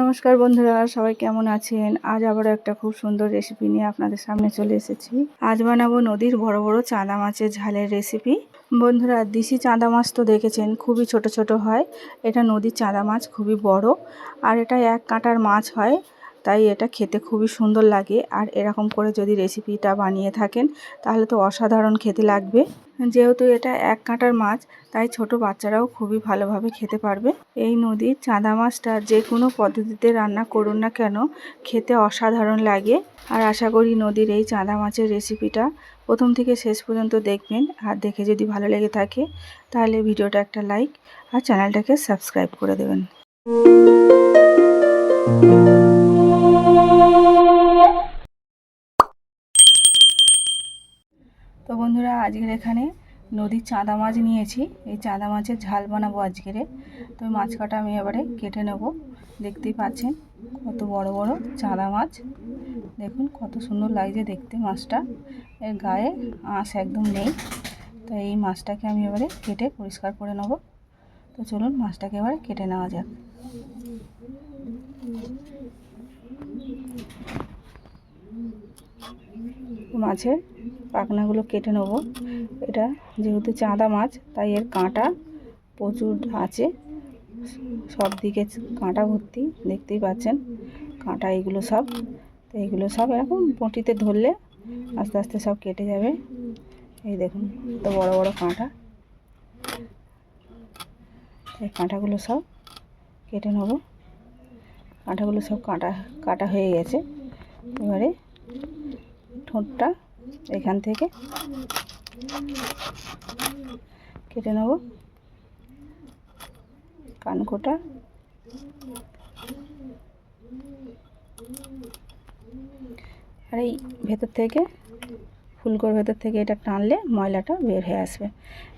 নমস্কার বন্ধুরা, সবাই কেমন আছেন? আজ আবারও একটা খুব সুন্দর রেসিপি নিয়ে আপনাদের সামনে চলে এসেছি। আজ বানাবো নদীর বড় বড় চাঁদা মাছের ঝালের রেসিপি বন্ধুরা, দিশি চাঁদা মাছ তো দেখেছেন, খুবই ছোট ছোট হয়। এটা নদীর চাঁদা মাছ, খুবই বড়। আর এটা এক কাঁটার মাছ হয়, তাই এটা খেতে খুবই সুন্দর লাগে। আর এরকম করে যদি রেসিপিটা বানিয়ে থাকেন, তাহলে তো অসাধারণ খেতে লাগবে। যেহেতু এটা এক কাঁটার মাছ, তাই ছোট বাচ্চারাও খুবই ভালোভাবে খেতে পারবে। এই নদীর চাঁদা মাছটা যে কোনো পদ্ধতিতে রান্না করুন না কেন, খেতে অসাধারণ লাগে। আর আশা করি নদীর এই চাঁদা মাছের রেসিপিটা প্রথম থেকে শেষ পর্যন্ত দেখবেন। আর দেখে যদি ভালো লেগে থাকে, তাহলে ভিডিওটা একটা লাইক আর চ্যানেলটাকে সাবস্ক্রাইব করে দেবেন। বন্ধুরা, আজকের এখানে নদীর চাঁদা মাছ নিয়েছি। এই চাঁদা মাছের ঝাল বানাবো আজকেরে। তো মাছ কাটা আমি এবারে কেটে নেব। দেখতেই পাচ্ছেন কত বড় বড় চাঁদা মাছ। দেখুন কত সুন্দর লাগছে দেখতে মাছটা। এর গায়ে আঁশ একদম নেই। তো এই মাছটাকে আমি এবারে কেটে পরিষ্কার করে নেব। তো চলুন মাছটাকে এবারে কেটে নেওয়া যাক। মাছের পাখনাগুলো কেটে নেব। এটা যেহেতু চাঁদা মাছ, তাই এর কাঁটা প্রচুর আছে। সব দিকে কাঁটা ভর্তি, দেখতেই পাচ্ছেন। কাঁটা এগুলো সব। তো এগুলো সব এরকম বটিতে ধরলে আস্তে আস্তে সব কেটে যাবে। এই দেখুন তো বড় বড় কাঁটা। এই কাঁটাগুলো সব কেটে নেব। কাঁটাগুলো সব কাঁটা, কাটা হয়ে গেছে। এবারে ঠোঁটটা এখান থেকে কেটে নেব। কানকোটা। আর এই ভেতর থেকে, ফুলকোর ভেতর থেকে এটা টানলে ময়লাটা বের হয়ে আসবে।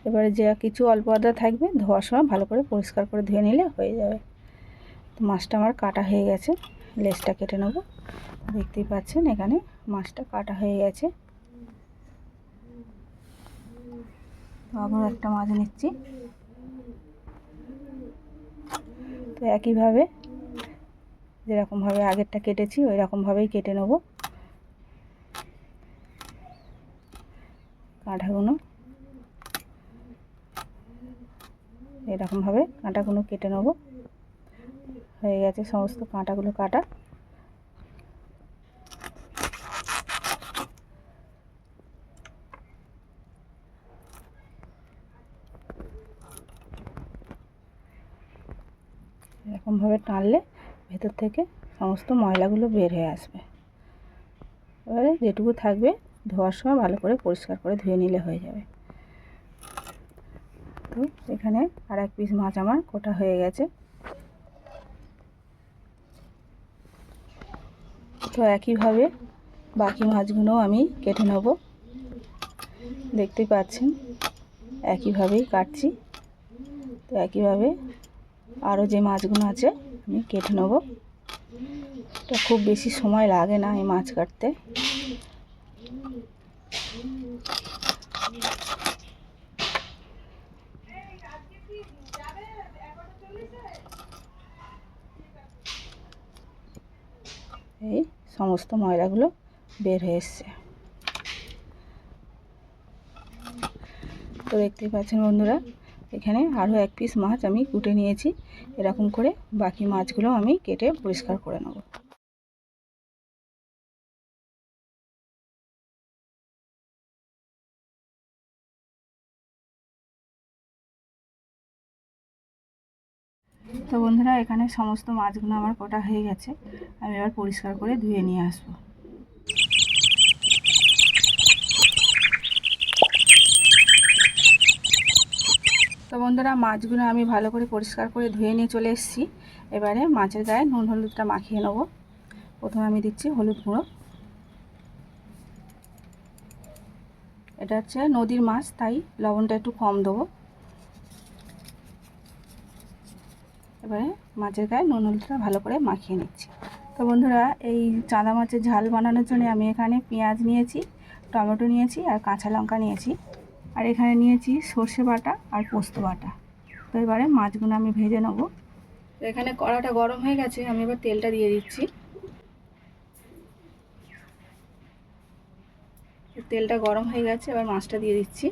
এবারে যে কিছু অল্প আদা থাকবে, ধোয়ার সময় ভালো করে পরিষ্কার করে ধুয়ে নিলে হয়ে যাবে। তো মাছটা আমার কাটা হয়ে গেছে, লেজটা কেটে নেব। দেখতেই পাচ্ছেন এখানে মাছটা কাটা হয়ে গেছে। আবার একটা মাছ নিচ্ছি। তো একইভাবে, যেরকমভাবে আগেরটা কেটেছি ওই রকমভাবেই কেটে নেব। কাঁটাগুলো। এরকমভাবে কাঁটাগুলো কেটে নেব। হয়ে গেছে, সমস্ত কাঁটাগুলো কাটা। এরকমভাবে টানলে ভেতর থেকে সমস্ত ময়লাগুলো বের হয়ে আসবে। এবারে যেটুকু থাকবে ধোয়ার সময় ভালো করে পরিষ্কার করে ধুয়ে নিলে হয়ে যাবে। তো এখানে আর এক পিস মাছ আমার কোটা হয়ে গেছে। তো একইভাবে বাকি মাছগুলো আমি কেটে নেব। দেখতেই পাচ্ছেন, একইভাবেই কাটছি। তো একইভাবে আরও যে মাছগুলো আছে, আমি কেটে নেব। তো খুব বেশি সময় লাগে না এই মাছ কাটতে। এই সমস্ত ময়লাগুলো বের হয়ে এসছে। তো দেখতেই পাচ্ছেন বন্ধুরা এখানে আরও এক পিস মাছ আমি কুটে নিয়েছি। এরকম করে বাকি মাছগুলো আমি কেটে পরিষ্কার করে নেব। তো বন্ধুরা, এখানে সমস্ত মাছগুলো আমার কটা হয়ে গেছে। আমি এবার পরিষ্কার করে ধুয়ে নিয়ে আসব। তো বন্ধুরা, মাছগুলো আমি ভালো করে পরিষ্কার করে ধুয়ে নিয়ে চলে এসেছি। এবারে মাছের গায়ে নুন হলুদটা মাখিয়ে নেব। প্রথমে আমি দিচ্ছি হলুদ গুঁড়ো। এটা হচ্ছে নদীর মাছ, তাই লবণটা একটু কম দেবো। এবারে মাছের গায়ে নুন হলুদটা ভালো করে মাখিয়ে নিচ্ছি। তো বন্ধুরা, এই চাঁদা মাছের ঝাল বানানোর জন্য আমি এখানে পেঁয়াজ নিয়েছি, টমেটো নিয়েছি আর কাঁচা লঙ্কা নিয়েছি। আর এখানে নিয়েছি সর্ষে বাটা আর পোস্ত বাটা। তো এবারে মাছগুলো আমি ভেজে নেব। তো এখানে কড়াটা গরম হয়ে গেছে, আমি এবার তেলটা দিয়ে দিচ্ছি। তেলটা গরম হয়ে গেছে, এবার মাছটা দিয়ে দিচ্ছি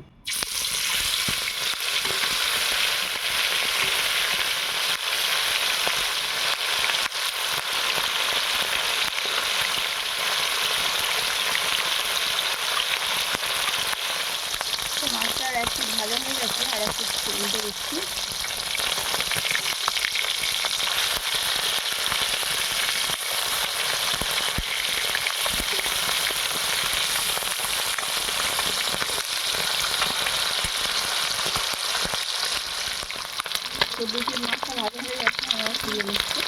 তো মাছটা আর একটু ভাজা হয়ে গেছে আর একটু উল্টে দিচ্ছি দুটি মাছটা ভাজা হয়ে গেছে আমার নিচ্ছে।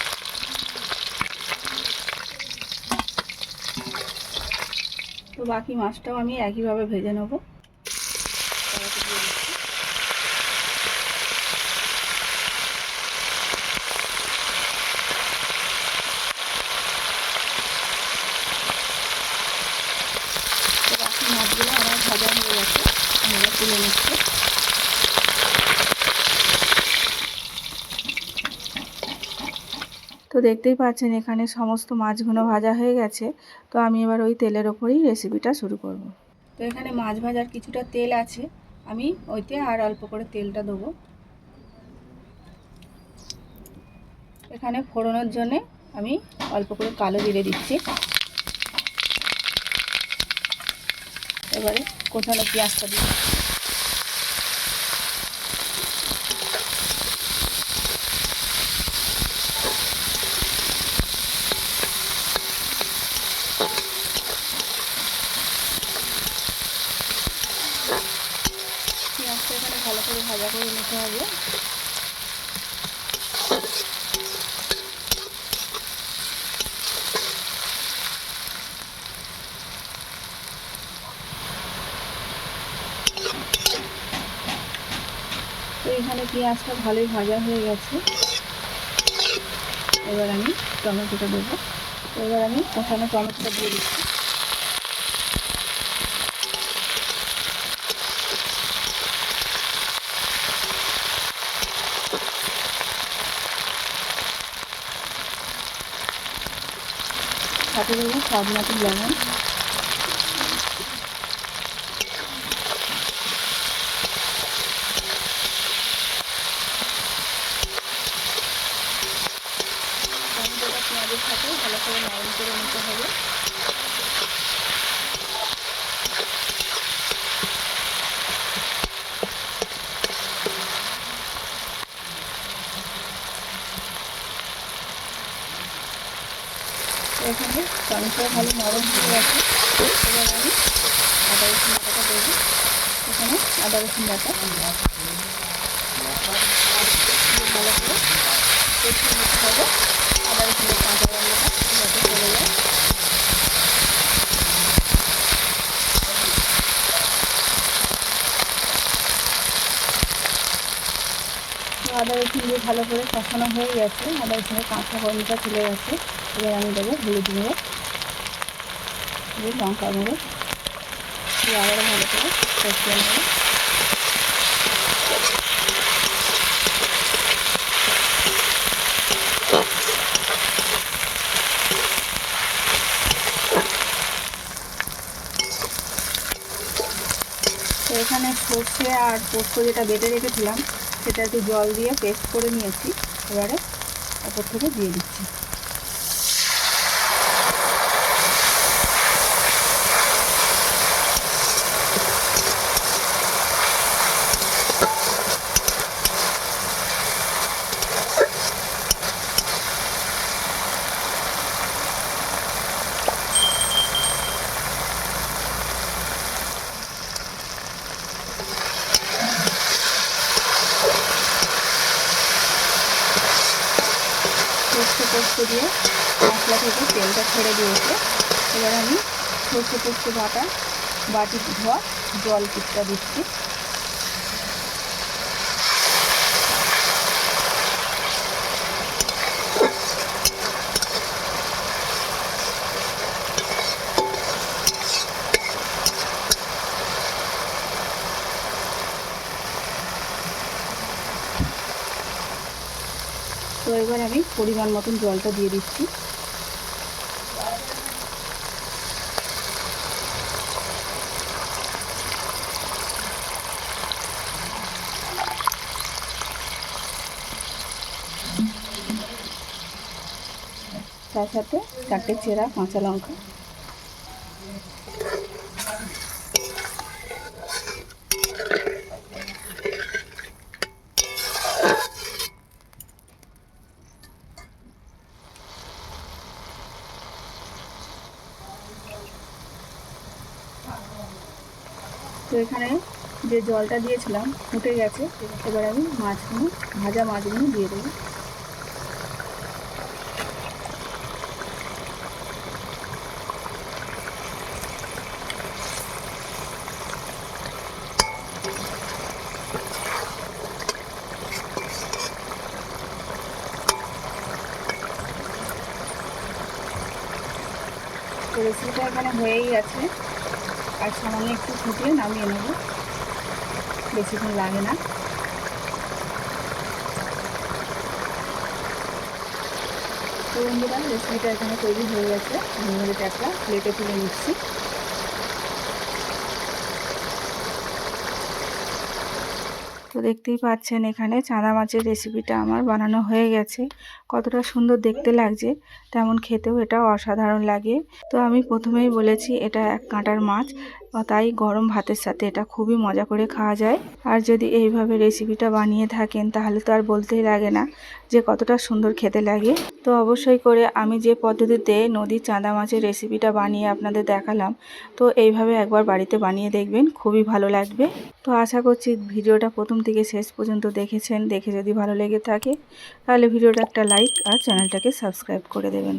তো বাকি মাছটাও আমি একইভাবে ভেজে নেব কড়াতে দিয়ে দিচ্ছি। তো বাকি মাছগুলো আমার ভাজা হয়ে গেছে আমি এবার তুলে নিচ্ছি তো দেখতেই পাচ্ছেন এখানে সমস্ত মাছগুলো ভাজা হয়ে গেছে। তো আমি এবার ওই তেলের ওপরেই রেসিপিটা শুরু করব। তো এখানে মাছ ভাজার কিছুটা তেল আছে। আমি ওইতে আর অল্প করে তেলটা দেবো। এখানে ফোড়নের জন্যে আমি অল্প করে কালো জিরে দিচ্ছি। এবারে কোথানো পেঁয়াজটা দিই পেঁয়াজটা এখানে ভালো করে নিতে হবে। তো এখানে পেঁয়াজটা ভালোই ভাজা হয়ে গেছে। এবার আমি টমেটোটা দেবো। এবার আমি ওখানে টমেটোটা দিয়ে দিচ্ছি। সাথে দেবো স্বাদ মতো লেমন টমেটোটা পেঁয়াজের সাথে ভালো করে নরম করে নিতে হবে তো এখানে টমেটো ভালো নরম হয়ে গেছে। এবার আমি আদা রসুন বাটাটা দেবো এখানে আদা রসুন বাটা। ভালো করে কষিয়ে নিতে হবে। আদা রসুনের কাঁচা গন্ধটা যাতে চলে যায়। আদা রসুন দিয়ে ভালো করে কষানো হয়ে গেছে। আদা রসুনের কাঁচা গন্ধটা চলে গেছে। এবার আমি দেবো হলুদ গুঁড়ো। লঙ্কা গুঁড়ো। দিয়ে আবারও ভালো করে কষিয়ে নেব। এখানে সর্ষে আর পোস্ত যেটা বেটে রেখেছিলাম, সেটা একটু জল দিয়ে পেস্ট করে নিয়েছি। এবারে ওপর থেকে দিয়ে দিচ্ছি সর্ষে পোস্ত দিয়ে মশলা থেকে তেলটা ছেড়ে দিয়েছে। এবার আমি সর্ষে পোস্ত বাটা বাটি ধোয়া জল কিছুটা দিচ্ছি। তো এবার এবার আমি পরিমাণ মতন জলটা দিয়ে দিচ্ছি। তার সাথে চারটে চেরা, কাঁচা লঙ্কা। তো এখানে যে জলটা দিয়েছিলাম, ফুটে গেছে, এবার আমি মাছগুলো, ভাজা মাছগুলো দিয়ে দেবো। তো এখানে হয়েই আছে। আর সামান্য একটু ফুটিয়ে নামিয়ে নেব। বেশিক্ষণ লাগে না। তো বন্ধুরা, রেসিপিটা এখানে তৈরি হয়ে গেছে। আমি এটা একটা প্লেটে তুলে নিচ্ছি। তো দেখতেই পাচ্ছেন এখানে চাঁদা মাছের রেসিপিটা আমার বানানো হয়ে গেছে। কতটা সুন্দর দেখতে লাগছে, তেমন খেতেও এটা অসাধারণ লাগে। তো আমি প্রথমেই বলেছি, এটা এক কাঁটার মাছ তাই গরম ভাতের সাথে এটা খুবই মজা করে খাওয়া যায়। আর যদি এইভাবে রেসিপিটা বানিয়ে থাকেন, তাহলে তো আর বলতেই লাগে না যে কতটা সুন্দর খেতে লাগে। তো অবশ্যই করে আমি যে পদ্ধতিতে নদীর চাঁদা মাছের রেসিপিটা বানিয়ে আপনাদের দেখালাম, তো এইভাবে একবার বাড়িতে বানিয়ে দেখবেন, খুবই ভালো লাগবে। তো আশা করছি ভিডিওটা প্রথম থেকে শেষ পর্যন্ত দেখেছেন, দেখে যদি ভালো লেগে থাকে, তাহলে ভিডিওটা একটা লাইক আর চ্যানেলটাকে সাবস্ক্রাইব করে দেবেন।